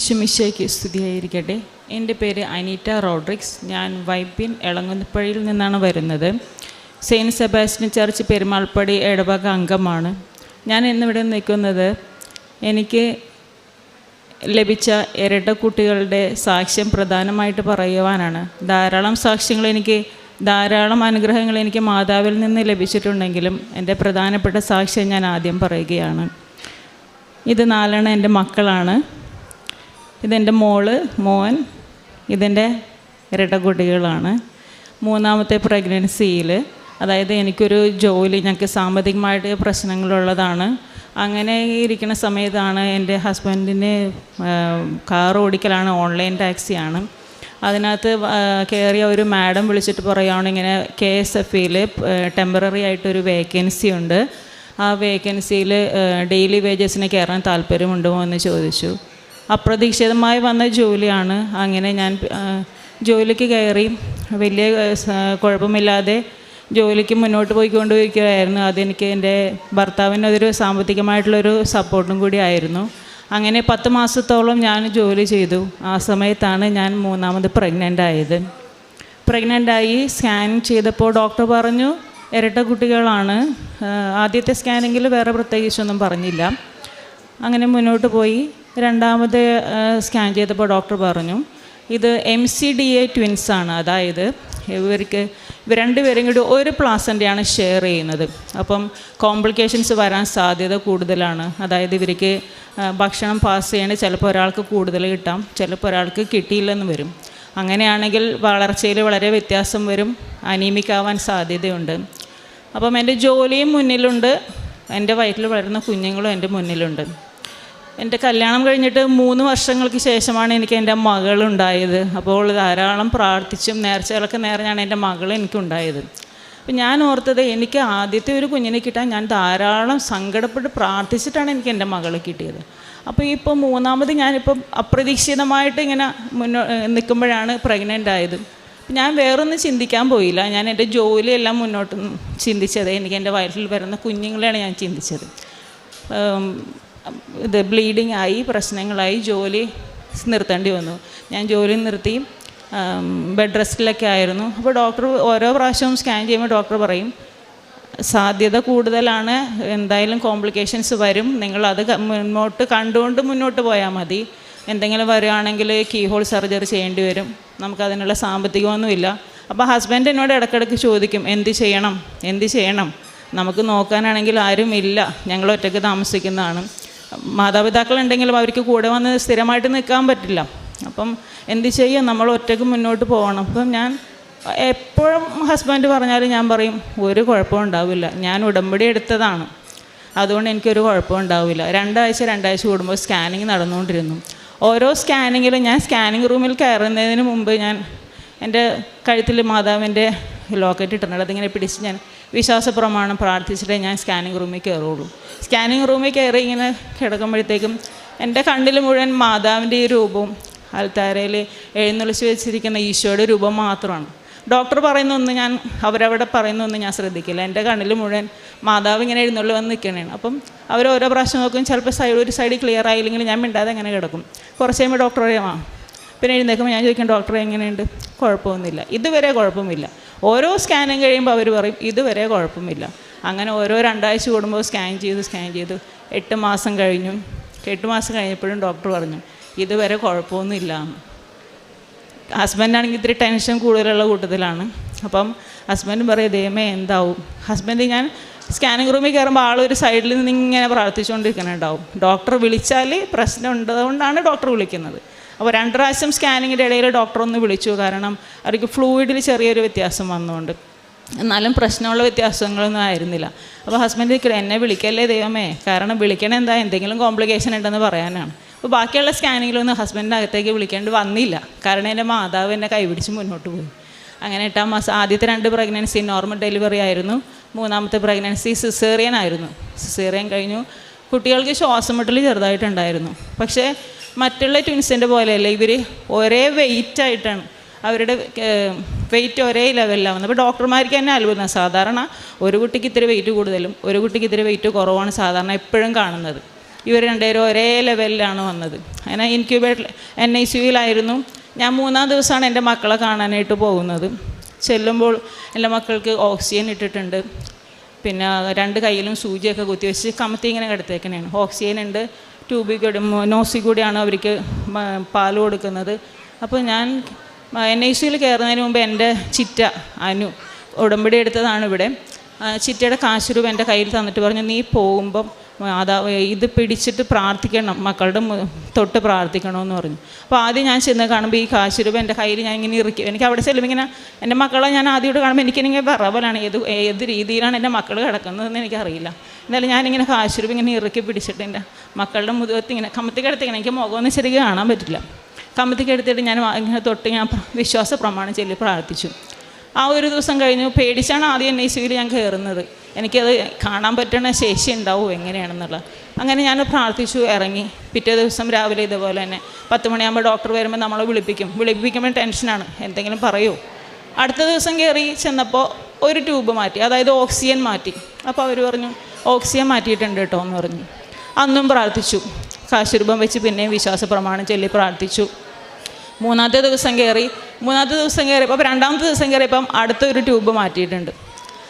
ഈശുമിശയ്ക്ക് സ്തുതിയായിരിക്കട്ടെ. എന്റെ പേര് അനീറ്റ റോഡ്രിക്സ്. ഞാൻ വൈപ്പിൻ എളങ്ങുന്നപ്പുഴയിൽ നിന്നാണ് വരുന്നത്. സെയിന്റ് സെബാസ്റ്റ്യൻ ചർച്ച് പെരുമാൾപ്പടി ഇടവക അംഗമാണ്. ഞാൻ ഇന്നിവിടെ നിൽക്കുന്നത് എനിക്ക് ലഭിച്ച ഇരട്ട കുട്ടികളുടെ സാക്ഷ്യം പ്രധാനമായിട്ട് പറയുവാനാണ്. ധാരാളം സാക്ഷ്യങ്ങൾ എനിക്ക് ധാരാളം അനുഗ്രഹങ്ങൾ എനിക്ക് മാതാവിൽ നിന്ന് ലഭിച്ചിട്ടുണ്ടെങ്കിലും എന്റെ പ്രധാനപ്പെട്ട സാക്ഷ്യം ഞാൻ ആദ്യം പറയുകയാണ്. ഇത് നാലെണ്ണം എന്റെ മക്കളാണ്. ഇതെന്റെ മോൾ മോൻ ഇതെന്റെ ഇരട്ടക്കുട്ടികളാണ്. മൂന്നാമത്തെ പ്രഗ്നൻസിയിൽ അതായത് എനിക്കൊരു ജോലി ഞങ്ങൾക്ക് സാമ്പത്തികമായിട്ട് പ്രശ്നങ്ങളുള്ളതാണ്. അങ്ങനെ ഇരിക്കുന്ന സമയത്താണ് എന്റെ ഹസ്ബൻഡിന് കാർ ഓടിക്കലാണ് ഓൺലൈൻ ടാക്സിയാണ്. അതിനകത്ത് കയറിയ ഒരു മാഡം വിളിച്ചിട്ട് പറയുകയാണ് ഇങ്ങനെ കെ എസ് എഫ് ടെമ്പററി ആയിട്ടൊരു വേക്കൻസി ഉണ്ട്. ആ വേക്കൻസിയിൽ ഡെയിലി വേജസിന് കയറാൻ താല്പര്യമുണ്ടോ എന്ന് ചോദിച്ചു. അപ്രതീക്ഷിതമായി വന്ന ജോലിയാണ്. അങ്ങനെ ഞാൻ ജോലിക്ക് കയറി. വലിയ കുഴപ്പമില്ലാതെ ജോലിക്ക് മുന്നോട്ട് പോയിക്കൊണ്ടിരിക്കുകയായിരുന്നു. അതെനിക്ക് എന്റെ ഭർത്താവിന് അതൊരു സാമ്പത്തികമായിട്ടുള്ളൊരു സപ്പോർട്ടും കൂടി ആയിരുന്നു. അങ്ങനെ പത്ത് മാസത്തോളം ഞാൻ ജോലി ചെയ്തു. ആ സമയത്താണ് ഞാൻ മൂന്നാമത് പ്രഗ്നന്റ് ആയത്. പ്രഗ്നന്റ് ആയി സ്കാൻ ചെയ്തപ്പോൾ ഡോക്ടർ പറഞ്ഞു ഇരട്ട കുട്ടികളാണ്. ആദ്യത്തെ സ്കാനിങ്ങിൽ വേറെ പ്രത്യേകിച്ചൊന്നും പറഞ്ഞില്ല. അങ്ങനെ മുന്നോട്ട് പോയി. രണ്ടാമത് സ്കാൻ ചെയ്തപ്പോൾ ഡോക്ടർ പറഞ്ഞു ഇത് എം സി ഡി എ ട്വിൻസാണ് അതായത് ഇവർക്ക് ഇവർ രണ്ടുപേരും കൂടി ഒരു പ്ലാസന്റെയാണ് ഷെയർ ചെയ്യുന്നത്. അപ്പം കോംപ്ലിക്കേഷൻസ് വരാൻ സാധ്യത കൂടുതലാണ്. അതായത് ഇവർക്ക് ഭക്ഷണം പാസ് ചെയ്യണ ചിലപ്പോൾ ഒരാൾക്ക് കൂടുതൽ കിട്ടാം ചിലപ്പോൾ ഒരാൾക്ക് കിട്ടിയില്ലെന്ന് വരും. അങ്ങനെയാണെങ്കിൽ വളർച്ചയിൽ വളരെ വ്യത്യാസം വരും അനീമിക്കാവാൻ സാധ്യതയുണ്ട്. അപ്പം എന്റെ ജോലിയും മുന്നിലുണ്ട് എന്റെ വയറ്റിൽ വളരുന്ന കുഞ്ഞുങ്ങളും എന്റെ മുന്നിലുണ്ട്. എന്റെ കല്യാണം കഴിഞ്ഞിട്ട് മൂന്ന് വർഷങ്ങൾക്ക് ശേഷമാണ് എനിക്ക് എന്റെ മകളുണ്ടായത്. അപ്പോൾ ധാരാളം പ്രാർത്ഥിച്ചും നേർച്ചകളൊക്കെ നേർന്നാണ് എന്റെ മകൾ എനിക്കുണ്ടായത്. അപ്പം ഞാൻ ഓർത്തത് എനിക്ക് ആദ്യത്തെ ഒരു കുഞ്ഞിനെ കിട്ടാൻ ഞാൻ ധാരാളം സങ്കടപ്പെട്ട് പ്രാർത്ഥിച്ചിട്ടാണ് എനിക്ക് എന്റെ മകളെ കിട്ടിയത്. അപ്പോൾ ഇപ്പോൾ മൂന്നാമത് ഞാനിപ്പം അപ്രതീക്ഷിതമായിട്ട് ഇങ്ങനെ മുന്നോ നിൽക്കുമ്പോഴാണ് പ്രഗ്നന്റ് ആയത്. ഞാൻ വേറൊന്നും ചിന്തിക്കാൻ പോയില്ല. ഞാൻ എന്റെ ജോലിയെല്ലാം മുന്നോട്ട് ചിന്തിച്ചത് എനിക്ക് എന്റെ വയറ്റിൽ വരുന്ന കുഞ്ഞുങ്ങളെയാണ് ഞാൻ ചിന്തിച്ചത്. ഇത് ബ്ലീഡിങ് ആയി പ്രശ്നങ്ങളായി ജോലി നിർത്തേണ്ടി വന്നു. ഞാൻ ജോലി നിർത്തി ബെഡ് റെസ്റ്റിലൊക്കെ ആയിരുന്നു. അപ്പോൾ ഡോക്ടർ ഓരോ പ്രാവശ്യവും സ്കാൻ ചെയ്യുമ്പോൾ ഡോക്ടർ പറയും സാധ്യത കൂടുതലാണ് എന്തായാലും കോംപ്ലിക്കേഷൻസ് വരും നിങ്ങളത് മുന്നോട്ട് കണ്ടുകൊണ്ട് മുന്നോട്ട് പോയാൽ മതി. എന്തെങ്കിലും വരികയാണെങ്കിൽ കീ ഹോൾ സർജറി ചെയ്യേണ്ടി വരും. നമുക്കതിനുള്ള സാമ്പത്തികമൊന്നുമില്ല. അപ്പോൾ ഹസ്ബൻഡ് എന്നോട് ഇടയ്ക്കിടയ്ക്ക് ചോദിക്കും എന്ത് ചെയ്യണം? എന്ത് ചെയ്യണം? നമുക്ക് നോക്കാനാണെങ്കിൽ ആരും ഇല്ല ഞങ്ങൾ ഒറ്റയ്ക്ക് താമസിക്കുന്നതാണ്. മാതാപിതാക്കളുണ്ടെങ്കിലും അവർക്ക് കൂടെ വന്ന് സ്ഥിരമായിട്ട് നിൽക്കാൻ പറ്റില്ല. അപ്പം എന്ത് ചെയ്യും? നമ്മൾ ഒറ്റയ്ക്ക് മുന്നോട്ട് പോകണം. അപ്പം ഞാൻ എപ്പോഴും ഹസ്ബൻഡ് പറഞ്ഞാലും ഞാൻ പറയും ഒരു കുഴപ്പവും ഉണ്ടാവില്ല. ഞാൻ ഉടമ്പടി എടുത്തതാണ്. അതുകൊണ്ട് എനിക്കൊരു കുഴപ്പവും ഉണ്ടാവില്ല. രണ്ടാഴ്ച രണ്ടാഴ്ച കൂടുമ്പോൾ സ്കാനിങ് നടന്നുകൊണ്ടിരുന്നു. ഓരോ സ്കാനിങ്ങിലും ഞാൻ സ്കാനിങ് റൂമിൽ കയറുന്നതിന് മുമ്പ് ഞാൻ എന്റെ കഴുത്തിൽ മാതാവിന്റെ ലോക്കറ്റ് ഇട്ടിട്ടുണ്ട്. അതിങ്ങനെ പിടിച്ച് ഞാൻ വിശ്വാസ പ്രമാണം പ്രാർത്ഥിച്ചിട്ടേ ഞാൻ സ്കാനിങ് റൂമിൽ കയറുള്ളൂ. സ്കാനിങ് റൂമിൽ കയറി ഇങ്ങനെ കിടക്കുമ്പോഴത്തേക്കും എന്റെ കണ്ണിൽ മുഴുവൻ മാതാവിന്റെ ഈ രൂപവും അൽത്താരയിൽ എഴുന്നള്ളിച്ച് വെച്ചിരിക്കുന്ന ഈശോയുടെ രൂപം മാത്രമാണ്. ഡോക്ടർ പറയുന്ന ഒന്നും ഞാൻ അവരവിടെ പറയുന്ന ഒന്നും ഞാൻ ശ്രദ്ധിക്കില്ല. എന്റെ കണ്ണിൽ മുഴുവൻ മാതാവ് ഇങ്ങനെ എഴുന്നള്ളി വന്ന് നിൽക്കണേണ്. അപ്പം അവർ ഓരോ പ്രാവശ്യം നോക്കും ചിലപ്പോൾ സൈഡ് ഒരു സൈഡ് ക്ലിയർ ആയില്ലെങ്കിൽ ഞാൻ മിണ്ടാതെ അങ്ങനെ കിടക്കും. കുറച്ച് കഴിയുമ്പോൾ ഡോക്ടർ വാ പിന്നെ എഴുന്നേൽക്കുമ്പോൾ ഞാൻ ചോദിക്കും ഡോക്ടർ എങ്ങനെയുണ്ട്? കുഴപ്പമൊന്നുമില്ല. ഇതുവരെ കുഴപ്പമില്ല. ഓരോ സ്കാനും കഴിയുമ്പോൾ അവർ പറയും ഇതുവരെ കുഴപ്പമില്ല. അങ്ങനെ ഓരോ രണ്ടാഴ്ച കൂടുമ്പോൾ സ്കാൻ ചെയ്ത് സ്കാൻ ചെയ്ത്. എട്ട് മാസം കഴിഞ്ഞു. എട്ട് മാസം കഴിഞ്ഞപ്പോഴും ഡോക്ടർ പറഞ്ഞു ഇതുവരെ കുഴപ്പമൊന്നുമില്ല. എന്ന് ഹസ്ബൻഡാണെങ്കിൽ ഇത്തിരി ടെൻഷൻ കൂടുതലുള്ള കൂട്ടത്തിലാണ്. അപ്പം ഹസ്ബൻഡ് പറയും ദൈവമേ എന്താവും? ഹസ്ബൻഡ് ഞാൻ സ്കാനിങ് റൂമിൽ കയറുമ്പോൾ ആളൊരു സൈഡിൽ നിന്ന് ഇങ്ങനെ പ്രാർത്ഥിച്ചുകൊണ്ടിരിക്കുന്നുണ്ടാവും ഡോക്ടർ വിളിച്ചാൽ പ്രശ്നം ഉണ്ടതുകൊണ്ടാണ് ഡോക്ടർ വിളിക്കുന്നത്. അപ്പോൾ രണ്ട് പ്രാവശ്യം സ്കാനിങ്ങിന്റെ ഇടയിൽ ഡോക്ടർ ഒന്ന് വിളിച്ചു. കാരണം അവർക്ക് ഫ്ലൂയിഡിൽ ചെറിയൊരു വ്യത്യാസം വന്നുകൊണ്ട് എന്നാലും പ്രശ്നമുള്ള വ്യത്യാസങ്ങളൊന്നും ആയിരുന്നില്ല. അപ്പോൾ ഹസ്ബൻഡ് എന്നെ വിളിക്കല്ലേ ദൈവമേ? കാരണം വിളിക്കണ എന്താ? എന്തെങ്കിലും കോംപ്ലിക്കേഷൻ ഉണ്ടെന്ന് പറയാനാണ്. അപ്പോൾ ബാക്കിയുള്ള സ്കാനിങ്ങിലൊന്നും ഹസ്ബൻഡിന്റെ അകത്തേക്ക് വിളിക്കേണ്ടി വന്നില്ല. കാരണം എന്റെ മാതാവ് എന്നെ കൈപിടിച്ച് മുന്നോട്ട് പോയി. അങ്ങനെ എട്ടാം മാസം ആദ്യത്തെ രണ്ട് പ്രഗ്നൻസി നോർമൽ ഡെലിവറി ആയിരുന്നു. മൂന്നാമത്തെ പ്രഗ്നൻസി സിസേറിയൻ ആയിരുന്നു. സിസേറിയൻ കഴിഞ്ഞു. കുട്ടികൾക്ക് ശ്വാസം മുട്ടൽ ചെറുതായിട്ടുണ്ടായിരുന്നു. പക്ഷേ മറ്റുള്ള ട്വിൻസിന്റെ പോലെയല്ല ഇവർ ഒരേ വെയിറ്റ് ആയിട്ടാണ്. അവരുടെ വെയിറ്റ് ഒരേ ലെവലിലാവുന്നത് അപ്പോൾ ഡോക്ടർമാർക്ക് തന്നെ അത്ഭുതം. സാധാരണ ഒരു കുട്ടിക്ക് ഇത്തിരി വെയിറ്റ് കൂടുതലും ഒരു കുട്ടിക്ക് ഇത്തിരി വെയിറ്റ് കുറവാണ് സാധാരണ എപ്പോഴും കാണുന്നത്. ഇവർ രണ്ടുപേരും ഒരേ ലെവലിലാണ് വന്നത്. അങ്ങനെ ഇൻക്യൂബേറ്റർ എൻ ഐ സിയുലായിരുന്നു ഞാൻ മൂന്നാം ദിവസമാണ് എന്റെ മക്കളെ കാണാനായിട്ട് പോകുന്നത്. ചെല്ലുമ്പോൾ എന്റെ മക്കൾക്ക് ഓക്സിജൻ ഇട്ടിട്ടുണ്ട്. പിന്നെ രണ്ട് കയ്യിലും സൂചിയൊക്കെ കുത്തിവെച്ച് കമത്തി ഇങ്ങനെ കിടത്തേക്കണേണ് ഓക്സിജൻ ഉണ്ട് ട്യൂബിൽ കൂടി നോസിൽ കൂടിയാണ് അവർക്ക് പാൽ കൊടുക്കുന്നത്. അപ്പോൾ ഞാൻ എൻ ഐ സിയിൽ കയറുന്നതിന് മുമ്പ് എന്റെ ചിറ്റ അനു ഉടമ്പടി എടുത്തതാണ് ഇവിടെ. ചിറ്റയുടെ കാശ് രൂപ എന്റെ കയ്യിൽ തന്നിട്ട് പറഞ്ഞു നീ പോകുമ്പം അതാ ഇത് പിടിച്ചിട്ട് പ്രാർത്ഥിക്കണം മക്കളുടെ തൊട്ട് പ്രാർത്ഥിക്കണമെന്ന് പറഞ്ഞു. അപ്പോൾ ആദ്യം ഞാൻ ചെന്ന് കാണുമ്പോൾ ഈ കാശുരൂപ എന്റെ കയ്യിൽ ഞാൻ ഇങ്ങനെ ഇറക്കി എനിക്ക് അവിടെ ചെല്ലുമ്പോൾ ഇങ്ങനെ എന്റെ മക്കളെ ഞാൻ ആദ്യമായിട്ട് കാണുമ്പോൾ എനിക്കിങ്ങനെ പറവലാണ് ഏത് ഏത് രീതിയിലാണ് എന്റെ മക്കൾ കിടക്കുന്നതെന്ന് എനിക്കറിയില്ല. എന്തായാലും ഞാനിങ്ങനെ കാശുരൂപ ഇങ്ങനെ ഇറുക്കി പിടിച്ചിട്ട് എന്റെ മക്കളുടെ മുതുകത്ത് ഇങ്ങനെ കമ്മത്തി കിടത്തിങ്ങനെ എനിക്ക് മുഖമൊന്നും ശരിക്കും കാണാൻ പറ്റില്ല. കമ്മത്തിക്ക് എടുത്തിട്ട് ഞാൻ ഇങ്ങനെ തൊട്ട് ഞാൻ വിശ്വാസ പ്രമാണം ചൊല്ലി പ്രാർത്ഥിച്ചു. ആ ഒരു ദിവസം കഴിഞ്ഞു. പേടിച്ചാണ് ആദ്യം എൻ ഐ സിയിൽ ഞാൻ കയറുന്നത് എനിക്കത് കാണാൻ പറ്റുന്ന ശേഷി ഉണ്ടാവും എങ്ങനെയാണെന്നുള്ളത്. അങ്ങനെ ഞാൻ പ്രാർത്ഥിച്ചു ഇറങ്ങി. പിറ്റേ ദിവസം രാവിലെ ഇതുപോലെ തന്നെ പത്ത് മണിയാകുമ്പോൾ ഡോക്ടർ വരുമ്പോൾ നമ്മളെ വിളിപ്പിക്കും. വിളിപ്പിക്കുമ്പോൾ ടെൻഷനാണ്. എന്തെങ്കിലും പറയൂ. അടുത്ത ദിവസം കയറി ചെന്നപ്പോൾ ഒരു ട്യൂബ് മാറ്റി അതായത് ഓക്സിജൻ മാറ്റി. അപ്പോൾ അവർ പറഞ്ഞു ഓക്സിജൻ മാറ്റിയിട്ടുണ്ട് കേട്ടോ എന്ന് പറഞ്ഞു. അന്നും പ്രാർത്ഥിച്ചു. കാശുരൂപം വെച്ച് പിന്നെയും വിശ്വാസ പ്രമാണം ചൊല്ലി പ്രാർത്ഥിച്ചു. മൂന്നാമത്തെ ദിവസം കയറി. മൂന്നാമത്തെ ദിവസം കയറിയപ്പോൾ രണ്ടാമത്തെ ദിവസം കയറിയപ്പം അടുത്തൊരു ട്യൂബ് മാറ്റിയിട്ടുണ്ട്.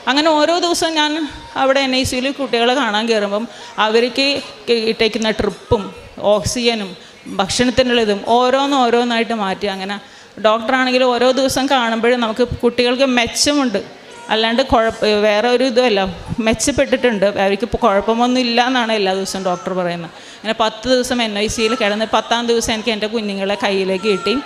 അങ്ങനെ ഓരോ ദിവസവും ഞാൻ അവിടെ എൻ ഐ സിയിൽ കുട്ടികളെ കാണാൻ കയറുമ്പം അവർക്ക് ഇട്ടേക്കുന്ന ട്രിപ്പും ഓക്സിജനും ഭക്ഷണത്തിനുള്ളതും ഓരോന്നും ഓരോന്നായിട്ട് മാറ്റി. അങ്ങനെ ഡോക്ടറാണെങ്കിൽ ഓരോ ദിവസം കാണുമ്പോഴും നമുക്ക് കുട്ടികൾക്ക് മെച്ചമുണ്ട്. അല്ലാണ്ട് കുഴപ്പ വേറെ ഒരു ഇതുമല്ല. മെച്ചപ്പെട്ടിട്ടുണ്ട്. അവർക്ക് ഇപ്പോൾ കുഴപ്പമൊന്നും ഇല്ല എന്നാണ് എല്ലാ ദിവസവും ഡോക്ടർ പറയുന്നത്. അങ്ങനെ പത്ത് ദിവസം എൻ ഐ സിയിൽ കിടന്ന് പത്താം ദിവസം എനിക്ക് എന്റെ കുഞ്ഞുങ്ങളെ കയ്യിലേക്ക് കിട്ടി.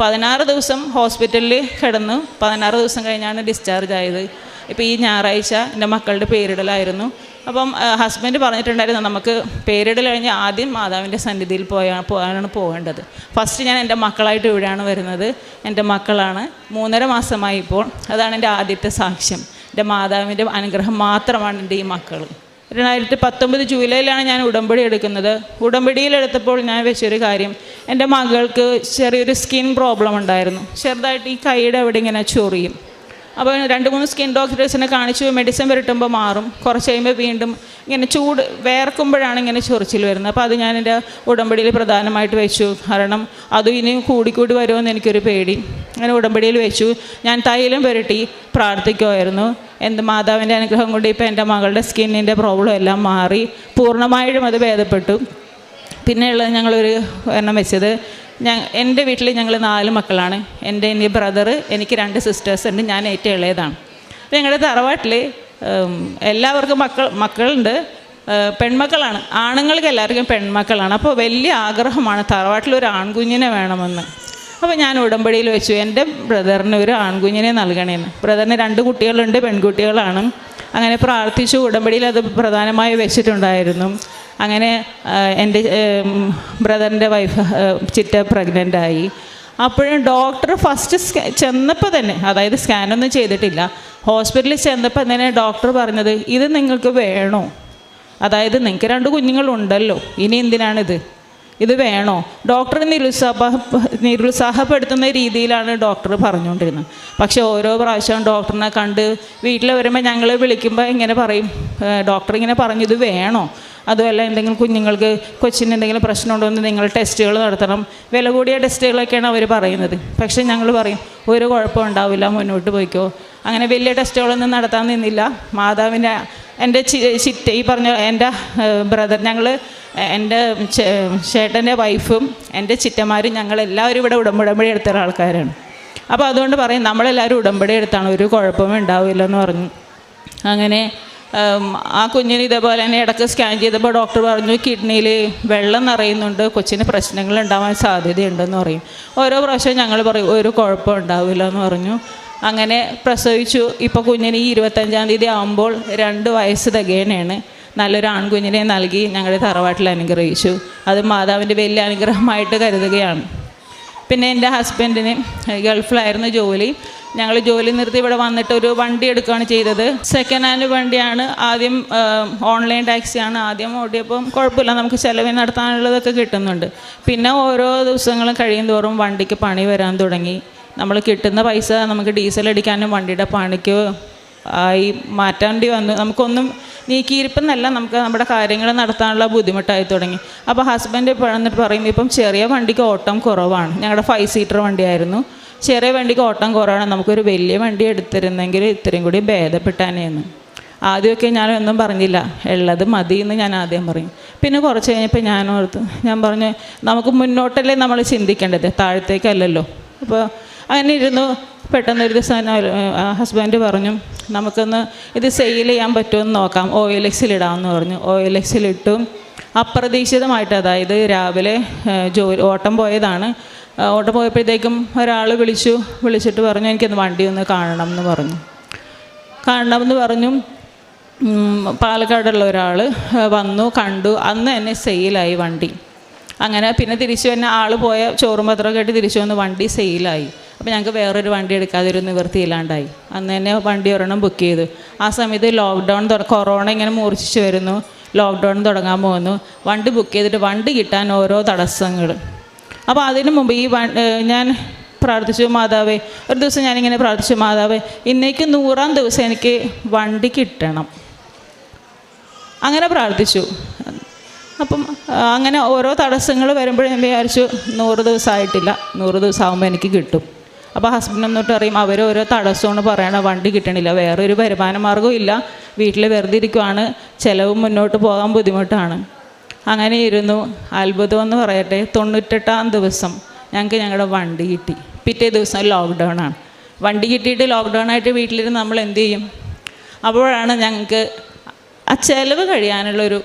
പതിനാറ് ദിവസം ഹോസ്പിറ്റലിൽ കിടന്നു. പതിനാറ് ദിവസം കഴിഞ്ഞാണ് ഡിസ്ചാർജ് ആയത്. ഇപ്പോൾ ഈ ഞായറാഴ്ച എന്റെ മക്കളുടെ പേരിടലായിരുന്നു. അപ്പം ഹസ്ബൻഡ് പറഞ്ഞിട്ടുണ്ടായിരുന്നു നമുക്ക് പേരിടൽ കഴിഞ്ഞ് ആദ്യം മാതാവിന്റെ സന്നിധിയിൽ പോയാ പോകാനാണ് പോകേണ്ടത്. ഫസ്റ്റ് ഞാൻ എന്റെ മക്കളായിട്ട് ഇവിടെയാണ് വരുന്നത്. എന്റെ മക്കളാണ് മൂന്നര മാസമായി ഇപ്പോൾ. അതാണ് എന്റെ ആദ്യത്തെ സാക്ഷ്യം. എന്റെ മാതാവിന്റെ അനുഗ്രഹം മാത്രമാണ് എന്റെ ഈ മക്കൾ രണ്ടായിരത്തി പത്തൊമ്പത് ജൂലൈയിലാണ് ഞാൻ ഉടമ്പടി എടുക്കുന്നത്. ഉടമ്പടിയിൽ എടുത്തപ്പോൾ ഞാൻ വെച്ചൊരു കാര്യം. എന്റെ മകൾക്ക് ചെറിയൊരു സ്കിൻ പ്രോബ്ലം ഉണ്ടായിരുന്നു. ചെറുതായിട്ട് ഈ കൈയുടെ അവിടെ ഇങ്ങനെ ചൊറിയും. അപ്പോൾ രണ്ട് മൂന്ന് സ്കിൻ ഡോക്ടേഴ്സിനെ കാണിച്ചു മെഡിസിൻ പുരട്ടുമ്പോൾ മാറും. കുറച്ച് കഴിയുമ്പോൾ വീണ്ടും ഇങ്ങനെ ചൂട് വേർക്കുമ്പോഴാണ് ഇങ്ങനെ ചൊറിച്ചിൽ വരുന്നത്. അപ്പോൾ അത് ഞാൻ എന്റെ ഉടമ്പടിയിൽ പ്രധാനമായിട്ട് വെച്ചു. കാരണം അത് ഇനിയും കൂടിക്കൂടി വരുമെന്ന് എനിക്കൊരു പേടി. അങ്ങനെ ഉടമ്പടിയിൽ വെച്ചു. ഞാൻ തൈലം പുരട്ടി പ്രാർത്ഥിക്കുമായിരുന്നു എന്ത് മാതാവിന്റെ അനുഗ്രഹം കൊണ്ട് ഇപ്പോൾ എന്റെ മകളുടെ സ്കിന്നിന്റെ പ്രോബ്ലം എല്ലാം മാറി. പൂർണമായിട്ടും അത് ഭേദപ്പെട്ടു. പിന്നെയുള്ളത് ഞങ്ങളൊരു എണ്ണം വെച്ചത് ഞാൻ എന്റെ വീട്ടിൽ ഞങ്ങൾ നാല് മക്കളാണ്. എന്റെ എന്റെ ബ്രദർ എനിക്ക് രണ്ട് സിസ്റ്റേഴ്സ് ഉണ്ട്. ഞാൻ ഏറ്റവും ഇളയതാണ്. അപ്പോൾ ഞങ്ങളുടെ തറവാട്ടിൽ എല്ലാവർക്കും മക്കൾ മക്കളുണ്ട്. പെൺമക്കളാണ്. ആണുങ്ങൾക്ക് എല്ലാവർക്കും പെൺമക്കളാണ്. അപ്പോൾ വലിയ ആഗ്രഹമാണ് തറവാട്ടിൽ ഒരു ആൺകുഞ്ഞിനെ വേണമെന്ന്. അപ്പോൾ ഞാൻ ഉടമ്പടിയിൽ വെച്ചു. എന്റെ ബ്രദറിന് ഒരു ആൺകുഞ്ഞിനെ നൽകണേന്ന്. ബ്രദറിന് രണ്ട് കുട്ടികളുണ്ട് പെൺകുട്ടികളാണ്. അങ്ങനെ പ്രാർത്ഥിച്ചു. ഉടമ്പടിയിൽ അത് പ്രധാനമായി വെച്ചിട്ടുണ്ടായിരുന്നു. അങ്ങനെ എന്റെ ബ്രദറിന്റെ വൈഫ് ചിറ്റ പ്രഗ്നന്റ് ആയി അപ്പോഴും ഡോക്ടർ ഫസ്റ്റ് സ്കാ ചെന്നപ്പോൾ തന്നെ അതായത് സ്കാനൊന്നും ചെയ്തിട്ടില്ല ഹോസ്പിറ്റലിൽ ചെന്നപ്പോൾ തന്നെ ഡോക്ടർ പറഞ്ഞത് ഇത് നിങ്ങൾക്ക് വേണോ? അതായത് നിങ്ങൾക്ക് രണ്ട് കുഞ്ഞുങ്ങളുണ്ടല്ലോ ഇനി എന്തിനാണിത്? ഇത് വേണോ? ഡോക്ടർ നിരുത്സാഹ നിരുത്സാഹപ്പെടുത്തുന്ന രീതിയിലാണ് ഡോക്ടർ പറഞ്ഞുകൊണ്ടിരുന്നത്. പക്ഷെ ഓരോ പ്രാവശ്യവും ഡോക്ടറിനെ കണ്ട് വീട്ടിൽ വരുമ്പോൾ ഞങ്ങൾ വിളിക്കുമ്പോൾ ഇങ്ങനെ പറയും ഡോക്ടർ ഇങ്ങനെ പറഞ്ഞു ഇത് വേണോ? അതുമല്ല എന്തെങ്കിലും കുഞ്ഞുങ്ങൾക്ക് കൊച്ചിന് എന്തെങ്കിലും പ്രശ്നമുണ്ടോ എന്ന് നിങ്ങൾ ടെസ്റ്റുകൾ നടത്തണം. വില കൂടിയ ടെസ്റ്റുകളൊക്കെയാണ് അവർ പറയുന്നത്. പക്ഷേ ഞങ്ങൾ പറയും ഒരു കുഴപ്പമുണ്ടാവില്ല മുന്നോട്ട് പോയിക്കോ. അങ്ങനെ വലിയ ടെസ്റ്റുകളൊന്നും നടത്താൻ നിന്നില്ല. മാതാവിന്റെ എന്റെ ചിറ്റ ഈ പറഞ്ഞ എന്റെ ബ്രദർ ഞങ്ങൾ എന്റെ ചേട്ടന്റെ വൈഫും എന്റെ ചിറ്റമാരും ഞങ്ങളെല്ലാവരും ഇവിടെ ഉടമ്പടി എടുത്ത ആൾക്കാരാണ് അപ്പോൾ അതുകൊണ്ട് പറയും നമ്മളെല്ലാവരും ഉടമ്പടി എടുത്താണ് ഒരു കുഴപ്പമേ ഉണ്ടാവില്ല എന്ന് പറഞ്ഞു. അങ്ങനെ ആ കുഞ്ഞിന് ഇതേപോലെ തന്നെ ഇടയ്ക്ക് സ്കാൻ ചെയ്തപ്പോൾ ഡോക്ടർ പറഞ്ഞു കിഡ്നിയിൽ വെള്ളം നിറയുന്നുണ്ട് കൊച്ചിന് പ്രശ്നങ്ങൾ ഉണ്ടാവാൻ സാധ്യതയുണ്ടെന്ന് പറയും. ഓരോ പ്രാവശ്യം ഞങ്ങൾ പറയും ഒരു കുഴപ്പം ഉണ്ടാവില്ല എന്ന് പറഞ്ഞു. അങ്ങനെ പ്രസവിച്ചു. ഇപ്പോൾ കുഞ്ഞിന് ഈ ഇരുപത്തഞ്ചാം തീയതി ആകുമ്പോൾ രണ്ട് വയസ്സ് തികയണേണ്. നല്ലൊരു ആൺകുഞ്ഞിനെ നൽകി ഞങ്ങളുടെ തറവാട്ടിൽ അനുഗ്രഹിച്ചു. അത് മാതാവിന്റെ വലിയ അനുഗ്രഹമായിട്ട് കരുതുകയാണ്. പിന്നെ എന്റെ ഹസ്ബൻഡിന് ഗൾഫിലായിരുന്നു ജോലി. ഞങ്ങൾ ജോലി നിർത്തി ഇവിടെ വന്നിട്ട് ഒരു വണ്ടി എടുക്കുകയാണ് ചെയ്തത്. സെക്കൻഡ് ഹാൻഡ് വണ്ടിയാണ്. ആദ്യം ഓൺലൈൻ ടാക്സിയാണ് ആദ്യം ഓടിയപ്പം കുഴപ്പമില്ല. നമുക്ക് ചിലവ് നടത്താനുള്ളതൊക്കെ കിട്ടുന്നുണ്ട്. പിന്നെ ഓരോ ദിവസങ്ങളും കഴിയും തോറും വണ്ടിക്ക് പണി വരാൻ തുടങ്ങി. നമ്മൾ കിട്ടുന്ന പൈസ നമുക്ക് ഡീസൽ അടിക്കാനും വണ്ടിയുടെ പണിക്ക് ആയി മാറ്റേണ്ടി വന്നു. നമുക്കൊന്നും നീക്കിയിരിപ്പെന്നല്ല നമുക്ക് നമ്മുടെ കാര്യങ്ങൾ നടത്താനുള്ള ബുദ്ധിമുട്ടായി തുടങ്ങി. അപ്പോൾ ഹസ്ബൻഡ് എന്നിട്ട് പറയും ഇപ്പം ചെറിയ വണ്ടിക്ക് ഓട്ടം കുറവാണ്. ഞങ്ങളുടെ ഫൈവ് സീറ്റർ വണ്ടിയായിരുന്നു. ചെറിയ വണ്ടിക്ക് ഓട്ടം കുറവാണ്. നമുക്കൊരു വലിയ വണ്ടി എടുത്തിരുന്നെങ്കിൽ ഇത്രയും കൂടി ഭേദപ്പെട്ടാനേന്ന് ആദ്യമൊക്കെ ഞാനൊന്നും പറഞ്ഞില്ല. ഉള്ളത് മതി എന്ന് ഞാൻ ആദ്യം പറയും. പിന്നെ കുറച്ച് കഴിഞ്ഞപ്പോൾ ഞാൻ ഞാൻ പറഞ്ഞു നമുക്ക് മുന്നോട്ടല്ലേ നമ്മൾ ചിന്തിക്കേണ്ടത്? താഴത്തേക്കല്ലല്ലോ. അപ്പോൾ അങ്ങനെ ഇരുന്നു. പെട്ടെന്ന് ഒരു ദിവസം ഹസ്ബൻഡ് പറഞ്ഞു നമുക്കൊന്ന് ഇത് സെയിൽ ചെയ്യാൻ പറ്റുമെന്ന് നോക്കാം. ഓയിൽ എൽ എക്സിലിടാമെന്ന് പറഞ്ഞു. ഓയിൽ എൽ എക്സിലിട്ടു അപ്രതീക്ഷിതമായിട്ട് അതായത് രാവിലെ ജോലി ഓട്ടം പോയതാണ്. ഓട്ടം പോയപ്പോഴത്തേക്കും ഒരാൾ വിളിച്ചു. വിളിച്ചിട്ട് പറഞ്ഞു എനിക്കൊന്ന് വണ്ടി ഒന്ന് കാണണം എന്ന് പറഞ്ഞു. കാണണം എന്ന് പറഞ്ഞു പാലക്കാടുള്ള ഒരാൾ വന്നു കണ്ടു. അന്ന് തന്നെ സെയിലായി വണ്ടി. അങ്ങനെ പിന്നെ തിരിച്ചു തന്നെ ആൾ പോയ ചോറും പത്രമൊക്കെ ആയിട്ട് തിരിച്ചു വന്ന് വണ്ടി സെയിലായി. അപ്പോൾ ഞങ്ങൾക്ക് വേറൊരു വണ്ടി എടുക്കാതെ ഒരു നിവൃത്തിയില്ലാണ്ടായി അന്ന് തന്നെ വണ്ടി ഒരെണ്ണം ബുക്ക് ചെയ്തു. ആ സമയത്ത് ലോക്ക്ഡൗൺ കൊറോണ ഇങ്ങനെ മൂർച്ഛിച്ച് വരുന്നു. ലോക്ക്ഡൗൺ തുടങ്ങാൻ പോകുന്നു. വണ്ടി ബുക്ക് ചെയ്തിട്ട് വണ്ടി കിട്ടാൻ ഓരോ തടസ്സങ്ങൾ അപ്പോൾ അതിനു മുമ്പ് ഈ ഞാൻ പ്രാർത്ഥിച്ചു മാതാവേ ഒരു ദിവസം ഞാനിങ്ങനെ പ്രാർത്ഥിച്ചു മാതാവേ ഇന്നേക്ക് നൂറാം ദിവസം എനിക്ക് വണ്ടി കിട്ടണം. അങ്ങനെ പ്രാർത്ഥിച്ചു. അപ്പം അങ്ങനെ ഓരോ തടസ്സങ്ങൾ വരുമ്പോഴും ഞാൻ വിചാരിച്ചു നൂറ് ദിവസമായിട്ടില്ല. നൂറ് ദിവസമാകുമ്പോൾ എനിക്ക് കിട്ടും. അപ്പോൾ ഹസ്ബൻഡ് എന്നിട്ട് അറിയും അവർ ഓരോ തടസ്സമാണ് പറയണ വണ്ടി കിട്ടണില്ല വേറെ ഒരു വരുമാന മാർഗവും ഇല്ല വീട്ടിൽ വെറുതെ ഇരിക്കുവാണ് ചിലവ് മുന്നോട്ട് പോകാൻ ബുദ്ധിമുട്ടാണ്. അങ്ങനെ ഇരുന്നു. അത്ഭുതം എന്ന് പറയട്ടെ തൊണ്ണൂറ്റെട്ടാം ദിവസം ഞങ്ങൾക്ക് ഞങ്ങളുടെ വണ്ടി കിട്ടി. പിറ്റേ ദിവസം ലോക്ക്ഡൗൺ ആണ്. വണ്ടി കിട്ടിയിട്ട് ലോക്ക്ഡൗൺ ആയിട്ട് വീട്ടിലിരുന്ന് നമ്മൾ എന്ത് ചെയ്യും? അപ്പോഴാണ് ഞങ്ങൾക്ക് ആ ചിലവ് കഴിയാനുള്ളൊരു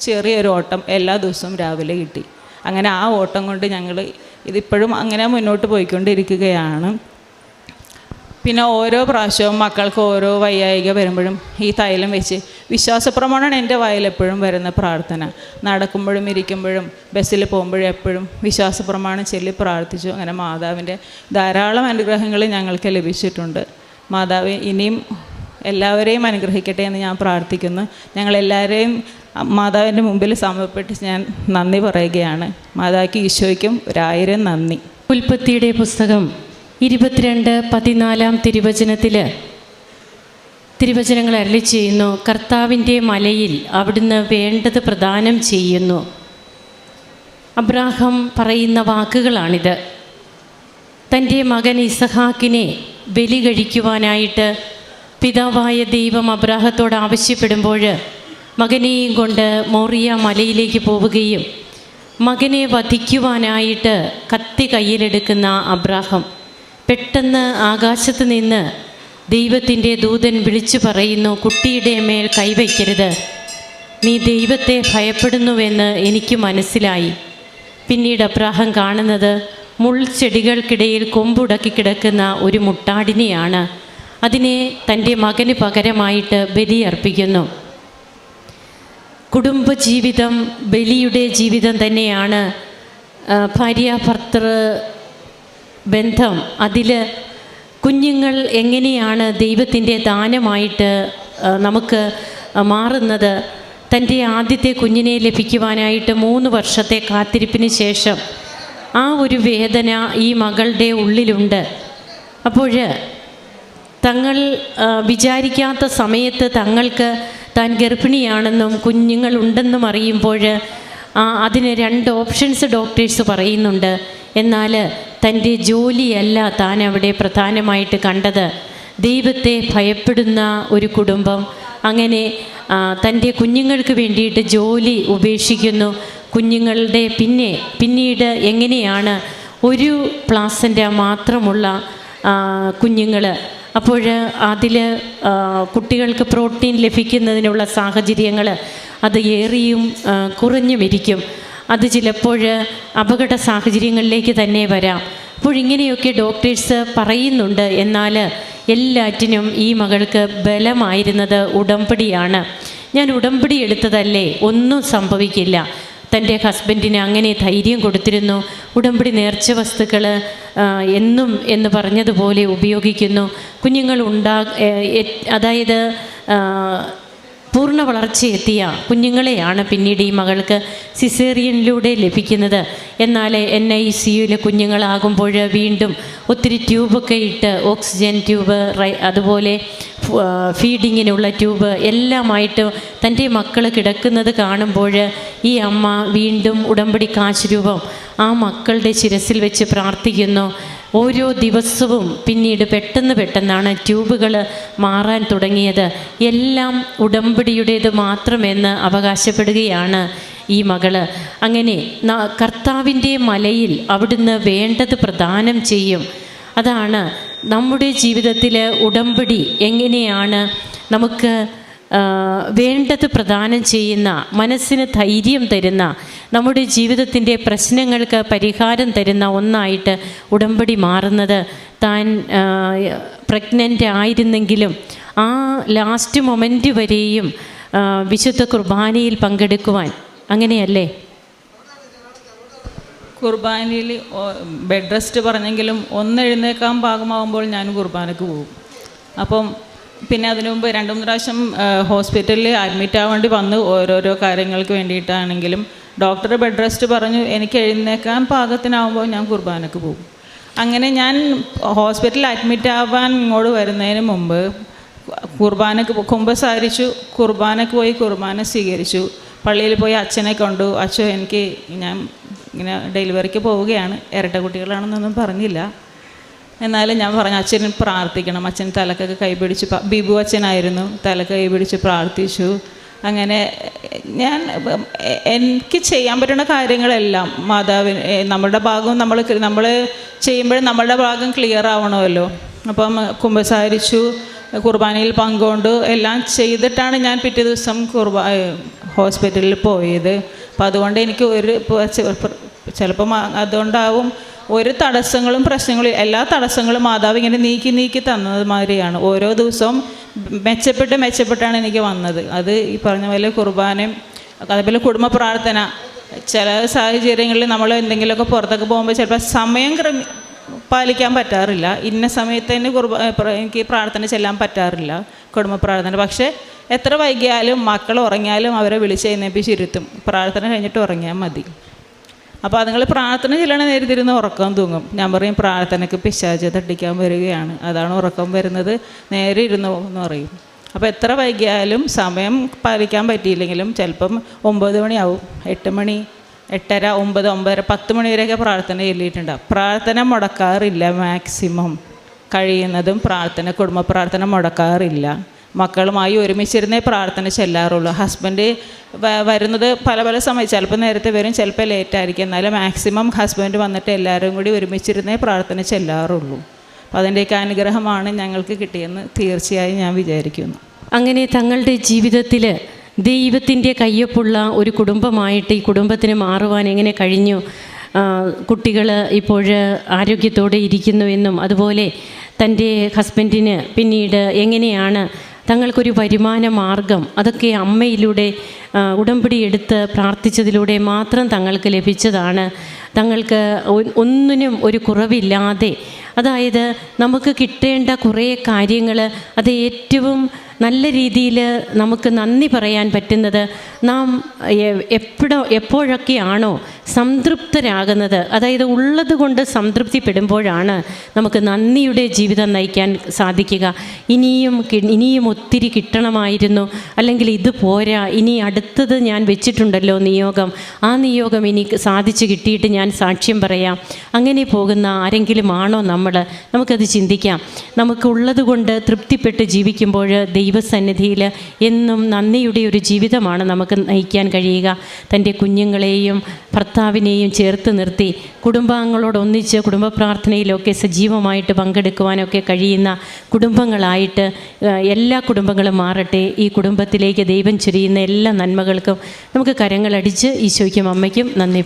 ചെറിയൊരു ഓട്ടം എല്ലാ ദിവസവും രാവിലെ കിട്ടി. അങ്ങനെ ആ ഓട്ടം കൊണ്ട് ഞങ്ങൾ ഇതിപ്പോഴും അങ്ങനെ മുന്നോട്ട് പോയിക്കൊണ്ടിരിക്കുകയാണ്. പിന്നെ ഓരോ പ്രാവശ്യവും മക്കൾക്ക് ഓരോ വയ്യായിക വരുമ്പോഴും ഈ തൈലം വെച്ച് വിശ്വാസപ്രമാണമാണ് എന്റെ വായിലെപ്പോഴും വരുന്ന പ്രാർത്ഥന. നടക്കുമ്പോഴും ഇരിക്കുമ്പോഴും ബസ്സിൽ പോകുമ്പോഴും എപ്പോഴും വിശ്വാസപ്രമാണം ചൊല്ലി പ്രാർത്ഥിച്ചു. അങ്ങനെ മാതാവിന്റെ ധാരാളം അനുഗ്രഹങ്ങൾ ഞങ്ങൾക്ക് ലഭിച്ചിട്ടുണ്ട്. മാതാവ് ഇനിയും എല്ലാവരെയും അനുഗ്രഹിക്കട്ടെ എന്ന് ഞാൻ പ്രാർത്ഥിക്കുന്നു. ഞങ്ങളെല്ലാവരെയും മാതാവിന്റെ മുമ്പിൽ സമർപ്പിച്ച് ഞാൻ നന്ദി പറയുകയാണ്. മാതാവിക്ക് ഈശോയ്ക്കും ഒരായിരം നന്ദി. ഉൽപ്പത്തിയുടെ പുസ്തകം ഇരുപത്തിരണ്ട് പതിനാലാം തിരുവചനത്തിൽ തിരുവചനങ്ങൾ അരളി ചെയ്യുന്നു. കർത്താവിന്റെ മലയിൽ അവിടുന്ന് വേണ്ടത് പ്രദാനം ചെയ്യുന്നു. അബ്രാഹം പറയുന്ന വാക്കുകളാണിത്. തന്റെ മകൻ ഇസഹാക്കിനെ ബലി കഴിക്കുവാനായിട്ട് പിതാവായ ദൈവം അബ്രാഹത്തോട് ആവശ്യപ്പെടുമ്പോൾ മകനെയും കൊണ്ട് മോറിയ മലയിലേക്ക് പോവുകയും മകനെ വധിക്കുവാനായിട്ട് കത്തി കയ്യിലെടുക്കുന്ന അബ്രാഹം പെട്ടെന്ന് ആകാശത്ത് നിന്ന് ദൈവത്തിന്റെ ദൂതൻ വിളിച്ചു പറയുന്നു കുട്ടിയുടെ മേൽ കൈവയ്ക്കരുത് നീ ദൈവത്തെ ഭയപ്പെടുന്നുവെന്ന് എനിക്ക് മനസ്സിലായി. പിന്നീട് അബ്രാഹം കാണുന്നത് മുൾച്ചെടികൾക്കിടയിൽ കൊമ്പുടക്കി കിടക്കുന്ന ഒരു മുട്ടാടിനെയാണ്. അതിനെ തന്റെ മകന് പകരമായിട്ട് ബലിയർപ്പിക്കുന്നു കുടുംബജീവിതം ബലിയുടെ ജീവിതം തന്നെയാണ്. ഭാര്യ ഭർത്തൃ ബന്ധം. അതിൽ കുഞ്ഞുങ്ങൾ എങ്ങനെയാണ് ദൈവത്തിന്റെ ദാനമായിട്ട് നമുക്ക് മാറുന്നത്? തന്റെ ആദ്യത്തെ കുഞ്ഞിനെ ലഭിക്കുവാനായിട്ട് മൂന്ന് വർഷത്തെ കാത്തിരിപ്പിന് ശേഷം ആ ഒരു വേദന ഈ മകളുടെ ഉള്ളിലുണ്ട്. അപ്പോൾ തങ്ങൾ വിചാരിക്കാത്ത സമയത്ത് തങ്ങൾക്ക് താൻ ഗർഭിണിയാണെന്നും കുഞ്ഞുങ്ങളുണ്ടെന്നും അറിയുമ്പോൾ അതിന് രണ്ട് ഓപ്ഷൻസ് ഡോക്ടേഴ്സ് പറയുന്നുണ്ട്. എന്നാൽ തന്റെ ജോലിയല്ല താൻ അവിടെ പ്രധാനമായിട്ട് കണ്ടത്. ദൈവത്തെ ഭയപ്പെടുന്ന ഒരു കുടുംബം. അങ്ങനെ തന്റെ കുഞ്ഞുങ്ങൾക്ക് വേണ്ടിയിട്ട് ജോലി ഉപേക്ഷിക്കുന്നു. കുഞ്ഞുങ്ങളുടെ പിന്നെ പിന്നീട് എങ്ങനെയാണ് ഒരു പ്ലാസന്റ മാത്രമുള്ള കുഞ്ഞുങ്ങൾ? അപ്പോൾ അതിൽ കുട്ടികൾക്ക് പ്രോട്ടീൻ ലഭിക്കുന്നതിനുള്ള സാഹചര്യങ്ങൾ അത് ഏറിയും കുറഞ്ഞും ഇരിക്കും അത് ചിലപ്പോൾ അപകട സാഹചര്യങ്ങളിലേക്ക് തന്നെ വരാം. അപ്പോൾ ഇങ്ങനെയൊക്കെ ഡോക്ടേഴ്സ് പറയുന്നുണ്ട്. എന്നാൽ എല്ലാറ്റിനും ഈ മകൾക്ക് ബലമായിരുന്നത് ഉടമ്പടിയാണ്. ഞാൻ ഉടമ്പടി എടുത്തതല്ലേ? ഒന്നും സംഭവിക്കില്ല. തന്റെ ഹസ്ബൻഡിന് അങ്ങനെ ധൈര്യം കൊടുത്തിരുന്നു. ഉടമ്പടി നേർച്ച വസ്തുക്കൾ എന്നും എന്ന് പറഞ്ഞതുപോലെ ഉപയോഗിക്കുന്നു. കുഞ്ഞുങ്ങൾ ഉണ്ടാ അതായത് പൂർണ വളർച്ചയെത്തിയ കുഞ്ഞുങ്ങളെയാണ് പിന്നീട് ഈ മകൾക്ക് സിസേറിയനിലൂടെ ലഭിക്കുന്നത്. എന്നാൽ എൻ ഐ സി യുവിലെ കുഞ്ഞുങ്ങളാകുമ്പോൾ വീണ്ടും ഒത്തിരി ട്യൂബൊക്കെ ഇട്ട് ഓക്സിജൻ ട്യൂബ് അതുപോലെ ഫീഡിങ്ങിനുള്ള ട്യൂബ് എല്ലാമായിട്ട് തന്റെ മക്കൾ കിടക്കുന്നത് കാണുമ്പോൾ ഈ അമ്മ വീണ്ടും ഉടമ്പടി കാശ് രൂപം ആ മക്കളുടെ ശിരസിൽ വെച്ച് പ്രാർത്ഥിക്കുന്നു. ഓരോ ദിവസവും പിന്നീട് പെട്ടെന്ന് പെട്ടെന്നാണ് ട്യൂബുകൾ മാറാൻ തുടങ്ങിയത്. എല്ലാം ഉടമ്പടിയുടേത് മാത്രമെന്ന് അവകാശപ്പെടുകയാണ് ഈ മകൾ. അങ്ങനെ കർത്താവിന്റെ മലയിൽ അവിടുന്ന് വേണ്ടത് പ്രദാനം ചെയ്യും. അതാണ് നമ്മുടെ ജീവിതത്തിൽ ഉടമ്പടി. എങ്ങനെയാണ് നമുക്ക് വേണ്ടത് പ്രദാനം ചെയ്യുന്ന മനസ്സിന് ധൈര്യം തരുന്ന നമ്മുടെ ജീവിതത്തിന്റെ പ്രശ്നങ്ങൾക്ക് പരിഹാരം തരുന്ന ഒന്നായിട്ട് ഉടമ്പടി മാറുന്നത് താൻ പ്രഗ്നന്റ് ആയിരുന്നെങ്കിലും ആ ലാസ്റ്റ് മൊമെന്റ് വരെയും വിശുദ്ധ കുർബാനയിൽ പങ്കെടുക്കുവാൻ. അങ്ങനെയല്ലേ? കുർബാനയിൽ ബെഡ് റെസ്റ്റ് പറഞ്ഞെങ്കിലും ഒന്ന് എഴുന്നേക്കാൻ പാകമാകുമ്പോൾ ഞാൻ കുർബാനക്ക് പോകും. അപ്പം പിന്നെ അതിനു മുമ്പ് രണ്ട് മൂന്ന് പ്രാവശ്യം ഹോസ്പിറ്റലിൽ അഡ്മിറ്റ് ആവേണ്ടി വന്നു ഓരോരോ കാര്യങ്ങൾക്ക് വേണ്ടിയിട്ടാണെങ്കിലും ഡോക്ടർ ബെഡ് റെസ്റ്റ് പറഞ്ഞു എനിക്ക് എഴുന്നേക്കാൻ പാകത്തിനാവുമ്പോൾ ഞാൻ കുർബാനക്ക് പോകും. അങ്ങനെ ഞാൻ ഹോസ്പിറ്റലിൽ അഡ്മിറ്റ് ആവാൻ ഇങ്ങോട്ട് വരുന്നതിന് മുമ്പ് കുർബാനക്ക് കുമ്പസാരിച്ചു കുർബാനക്ക് പോയി കുർബാന സ്വീകരിച്ചു. പള്ളിയിൽ പോയി അച്ഛനെ കണ്ടു. അച്ഛൻ എനിക്ക് ഞാൻ ഇങ്ങനെ ഡെലിവറിക്ക് പോവുകയാണ്. ഇരട്ട കുട്ടികളാണെന്നൊന്നും പറഞ്ഞില്ല. എന്നാലും ഞാൻ പറഞ്ഞു അച്ഛൻ പ്രാർത്ഥിക്കണം. അച്ഛൻ തലക്കൊക്കെ കൈപിടിച്ച് ബിബു അച്ഛനായിരുന്നു. തലക്ക് കൈപിടിച്ച് പ്രാർത്ഥിച്ചു. അങ്ങനെ ഞാൻ എനിക്ക് ചെയ്യാൻ പറ്റുന്ന കാര്യങ്ങളെല്ലാം മാതാവിന് നമ്മളുടെ ഭാഗം നമ്മൾ നമ്മൾ ചെയ്യുമ്പോഴും നമ്മളുടെ ഭാഗം ക്ലിയർ ആവണമല്ലോ. അപ്പം കുമ്പസാരിച്ചു കുർബാനയിൽ പങ്കുകൊണ്ട് എല്ലാം ചെയ്തിട്ടാണ് ഞാൻ പിറ്റേ ദിവസം കുർബാ ഹോസ്പിറ്റലിൽ പോയത്. അപ്പം അതുകൊണ്ട് എനിക്ക് ഒരു ചിലപ്പം അതുകൊണ്ടാവും ഒരു തടസ്സങ്ങളും പ്രശ്നങ്ങളും എല്ലാ തടസ്സങ്ങളും മാതാവ് ഇങ്ങനെ നീക്കി നീക്കി തന്നത് മാതിരിയാണ്. ഓരോ ദിവസവും മെച്ചപ്പെട്ട് മെച്ചപ്പെട്ടാണ് എനിക്ക് വന്നത്. അത് ഈ പറഞ്ഞ പോലെ കുർബാനയും അതേപോലെ കുടുംബ പ്രാർത്ഥന ചില സാഹചര്യങ്ങളിൽ നമ്മൾ എന്തെങ്കിലുമൊക്കെ പുറത്തൊക്കെ പോകുമ്പോൾ ചിലപ്പോൾ സമയം ക്രമി പാലിക്കാൻ പറ്റാറില്ല. ഇന്ന സമയത്ത് തന്നെ കുർബ എനിക്ക് പ്രാർത്ഥന ചെല്ലാൻ പറ്റാറില്ല കുടുംബ പ്രാർത്ഥന. പക്ഷേ എത്ര വൈകിയാലും മക്കൾ ഉറങ്ങിയാലും അവരെ വിളിച്ച് എഴുന്നേപ്പിച്ചിരുത്തും പ്രാർത്ഥന കഴിഞ്ഞിട്ട് ഉറങ്ങിയാൽ മതി. അപ്പോൾ അതുങ്ങൾ പ്രാർത്ഥന ചെല്ലണ നേരിതിരുന്ന് ഉറക്കം തൂങ്ങും. ഞാൻ പറയും പ്രാർത്ഥനയ്ക്ക് പിശാച് തട്ടിക്കാൻ വരികയാണ്. അതാണ് ഉറക്കം വരുന്നത്. നേരെ ഇരുന്ന് എന്ന് പറയും. അപ്പോൾ എത്ര വൈകിയാലും സമയം പാലിക്കാൻ പറ്റിയില്ലെങ്കിലും ചിലപ്പം ഒമ്പത് മണിയാവും. എട്ട് മണി എട്ടര ഒമ്പത് ഒമ്പതര പത്ത് മണി വരെയൊക്കെ പ്രാർത്ഥന ചൊല്ലിയിട്ടുണ്ടാവും പ്രാർത്ഥന മുടക്കാറില്ല മാക്സിമം. കഴിയുന്നതും പ്രാർത്ഥന കുടുംബ പ്രാർത്ഥന മുടക്കാറില്ല. മക്കളുമായി ഒരുമിച്ചിരുന്നേ പ്രാർത്ഥന ചെല്ലാറുള്ളൂ. ഹസ്ബൻഡ് വരുന്നത് പല പല സമയം ചിലപ്പോൾ നേരത്തെ വരും ചിലപ്പോൾ ലേറ്റായിരിക്കും എന്നാലും മാക്സിമം ഹസ്ബൻഡ് വന്നിട്ട് എല്ലാവരും കൂടി ഒരുമിച്ചിരുന്നേ പ്രാർത്ഥന ചെല്ലാറുള്ളൂ. അപ്പോൾ അതിന്റെയൊക്കെ അനുഗ്രഹമാണ് ഞങ്ങൾക്ക് കിട്ടിയെന്ന് തീർച്ചയായും ഞാൻ വിചാരിക്കുന്നു. അങ്ങനെ തങ്ങളുടെ ജീവിതത്തിൽ ദൈവത്തിന്റെ കയ്യൊപ്പുള്ള ഒരു കുടുംബമായിട്ട് ഈ കുടുംബത്തിന് മാറുവാൻ എങ്ങനെ കഴിഞ്ഞു? കുട്ടികൾ ഇപ്പോൾ ആരോഗ്യത്തോടെ ഇരിക്കുന്നുവെന്നും അതുപോലെ തന്റെ ഹസ്ബൻഡിന് പിന്നീട് എങ്ങനെയാണ് തങ്ങൾക്കൊരു വരുമാന മാർഗം അതൊക്കെ അമ്മയിലൂടെ ഉടമ്പടി എടുത്ത് പ്രാർത്ഥിച്ചതിലൂടെ മാത്രം തങ്ങൾക്ക് ലഭിച്ചതാണ്. തങ്ങൾക്ക് ഒന്നിനും ഒരു കുറവില്ലാതെ. അതായത് നമുക്ക് കിട്ടേണ്ട കുറേ കാര്യങ്ങൾ അത് ഏറ്റവും നല്ല രീതിയിൽ നമുക്ക് നന്ദി പറയാൻ പറ്റുന്നത് നാം എപ്പോഴോ എപ്പോഴൊക്കെയാണോ സംതൃപ്തരാകുന്നത് അതായത് ഉള്ളത് കൊണ്ട് സംതൃപ്തിപ്പെടുമ്പോഴാണ് നമുക്ക് നന്ദിയുടെ ജീവിതം നയിക്കാൻ സാധിക്കുക. ഇനിയും ഇനിയും ഒത്തിരി കിട്ടണമായിരുന്നു അല്ലെങ്കിൽ ഇത് പോരാ ഇനി അടുത്തത് ഞാൻ വെച്ചിട്ടുണ്ടല്ലോ നിയോഗം ആ നിയോഗം ഇനി സാധിച്ചു കിട്ടിയിട്ട് ഞാൻ സാക്ഷ്യം പറയാം. അങ്ങനെ പോകുന്ന ആരെങ്കിലും ആണോ നമ്മൾ? നമുക്കത് ചിന്തിക്കാം. നമുക്കുള്ളത് കൊണ്ട് തൃപ്തിപ്പെട്ട് ജീവിക്കുമ്പോൾ ദൈവസന്നിധിയിൽ എന്നും നന്ദിയുടെ ഒരു ജീവിതമാണ് നമുക്ക് നയിക്കാൻ കഴിയുക. തന്റെ കുഞ്ഞുങ്ങളെയും ഭർത്താവിനെയും ചേർത്ത് നിർത്തി കുടുംബാംഗങ്ങളോടൊന്നിച്ച് കുടുംബ പ്രാർത്ഥനയിലൊക്കെ സജീവമായിട്ട് പങ്കെടുക്കുവാനൊക്കെ കഴിയുന്ന കുടുംബങ്ങളായിട്ട് എല്ലാ കുടുംബങ്ങളും മാറട്ടെ. ഈ കുടുംബത്തിലേക്ക് ദൈവം ചൊരിയുന്ന എല്ലാ നന്മകൾക്കും നമുക്ക് കരങ്ങളടിച്ച് ഈശോയ്ക്കും അമ്മയ്ക്കും നന്ദി